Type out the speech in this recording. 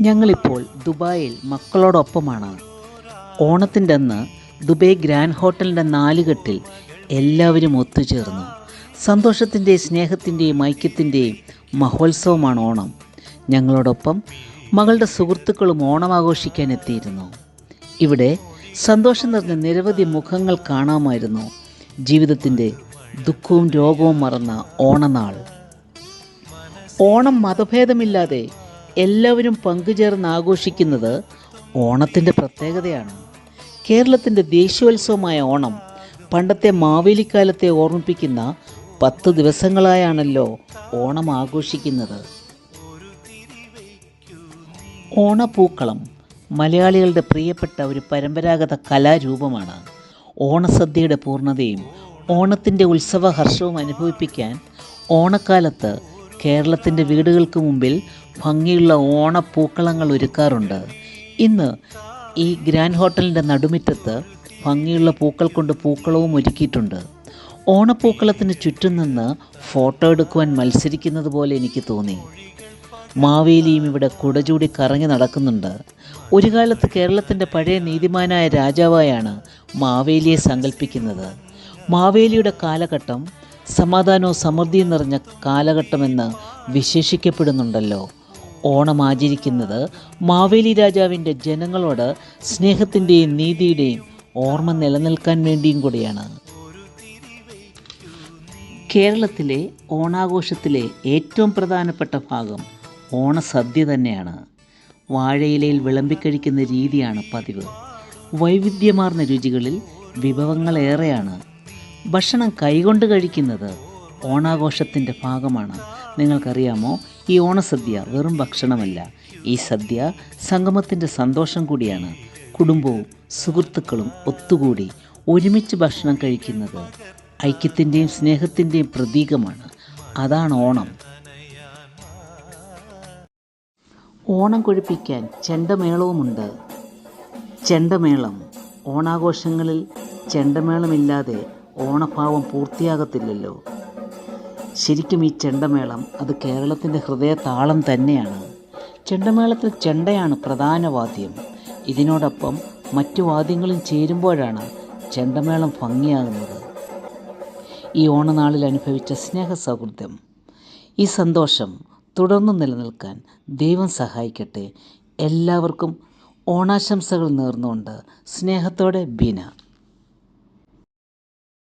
ഞങ്ങളിപ്പോൾ ദുബായിൽ മക്കളോടൊപ്പമാണ്. ഓണത്തിന്റെ അന്ന് ദുബായ് ഗ്രാൻഡ് ഹോട്ടലിന്റെ നാലുകെട്ടിൽ എല്ലാവരും ഒത്തുചേർന്നു. സന്തോഷത്തിന്റെയും സ്നേഹത്തിന്റെയും ഐക്യത്തിന്റെയും മഹോത്സവമാണ് ഓണം. ഞങ്ങളോടൊപ്പം മകളുടെ സുഹൃത്തുക്കളും ഓണം ആഘോഷിക്കാൻ എത്തിയിരുന്നു ഇവിടെ സന്തോഷം നിറഞ്ഞ നിരവധി മുഖങ്ങൾ കാണാമായിരുന്നു. ജീവിതത്തിന്റെ ദുഃഖവും രോഗവും മറന്ന ഓണനാൾ. ഓണം മതഭേദമില്ലാതെ എല്ലാവരും പങ്കുചേർന്ന് ആഘോഷിക്കുന്നത് ഓണത്തിന്റെ പ്രത്യേകതയാണ്. കേരളത്തിന്റെ ദേശീയോത്സവമായ ഓണം പണ്ടത്തെ മാവേലിക്കാലത്തെ ഓർമ്മിപ്പിക്കുന്ന പത്ത് ദിവസങ്ങളായാണല്ലോ ഓണം ആഘോഷിക്കുന്നത്. ഓണപ്പൂക്കളം മലയാളികളുടെ പ്രിയപ്പെട്ട ഒരു പരമ്പരാഗത കലാരൂപമാണ്. ഓണസദ്യയുടെ പൂർണതയും ഓണത്തിന്റെ ഉത്സവ ഹർഷവും അനുഭവിപ്പിക്കാൻ ഓണക്കാലത്ത് കേരളത്തിന്റെ വീടുകൾക്ക് മുമ്പിൽ ഭംഗിയുള്ള ഓണപ്പൂക്കളങ്ങൾ ഒരുക്കാറുണ്ട്. ഇന്ന് ഈ ഗ്രാൻഡ് ഹോട്ടലിന്റെ നടുമുറ്റത്ത് ഭംഗിയുള്ള പൂക്കൾ കൊണ്ട് പൂക്കളവും ഒരുക്കിയിട്ടുണ്ട്. ഓണപ്പൂക്കളത്തിന് ചുറ്റും നിന്ന് ഫോട്ടോ എടുക്കുവാൻ മത്സരിക്കുന്നത് പോലെ എനിക്ക് തോന്നി. മാവേലിയും ഇവിടെ കുടചൂടി കറങ്ങി നടക്കുന്നുണ്ട്. ഒരു കാലത്ത് കേരളത്തിന്റെ പഴയ നീതിമാനായ രാജാവായാണ് മാവേലിയെ സങ്കല്പിക്കുന്നത് മാവേലിയുടെ കാലഘട്ടം സമാധാനവും സമൃദ്ധിയും നിറഞ്ഞ കാലഘട്ടമെന്ന് വിശേഷിക്കപ്പെടുന്നുണ്ടല്ലോ. ഓണം ആചരിക്കുന്നത് മാവേലി രാജാവിന്റെ ജനങ്ങളോട് സ്നേഹത്തിന്റെയും നീതിയുടെയും ഓർമ്മ നിലനിൽക്കാൻ വേണ്ടിയും കൂടിയാണ്. കേരളത്തിലെ ഓണാഘോഷത്തിലെ ഏറ്റവും പ്രധാനപ്പെട്ട ഭാഗം ഓണസദ്യ തന്നെയാണ്. വാഴയിലയിൽ വിളമ്പിക്കഴിക്കുന്ന രീതിയാണ് പതിവ്. വൈവിധ്യമാർന്ന രുചികളിൽ വിഭവങ്ങളേറെയാണ് ഭക്ഷണം കൈകൊണ്ട് കഴിക്കുന്നത് ഓണാഘോഷത്തിന്റെ ഭാഗമാണ്. നിങ്ങൾക്കറിയാമോ ഈ ഓണസദ്യ വെറും ഭക്ഷണമല്ല. ഈ സദ്യ സംഗമത്തിന്റെ സന്തോഷം കൂടിയാണ്. കുടുംബവും സുഹൃത്തുക്കളും ഒത്തുകൂടി ഒരുമിച്ച് ഭക്ഷണം കഴിക്കുന്നത് ഐക്യത്തിന്റെയും സ്നേഹത്തിന്റെയും പ്രതീകമാണ്. അതാണ് ഓണം. ഓണം കൊഴിപ്പിക്കാൻ ചെണ്ടമേളവുമുണ്ട്. ചെണ്ടമേളം ഓണാഘോഷങ്ങളിൽ ചെണ്ടമേളമില്ലാതെ ഓണഭാവം പൂർത്തിയാകത്തില്ലല്ലോ. ശരിക്കും ഈ ചെണ്ടമേളം അത് കേരളത്തിന്റെ ഹൃദയതാളം തന്നെയാണ്. ചെണ്ടമേളത്തിൽ ചെണ്ടയാണ് പ്രധാന വാദ്യം. ഇതിനോടൊപ്പം മറ്റു വാദ്യങ്ങളും ചേരുമ്പോഴാണ് ചെണ്ടമേളം ഭംഗിയാകുന്നത്. ഈ ഓണനാളിൽ അനുഭവിച്ച സ്നേഹ സൗഹൃദം ഈ സന്തോഷം തുടർന്ന് നിലനിൽക്കാൻ ദൈവം സഹായിക്കട്ടെ. എല്ലാവർക്കും ഓണാശംസകൾ നേർന്നുകൊണ്ട് സ്നേഹത്തോടെ ബീന.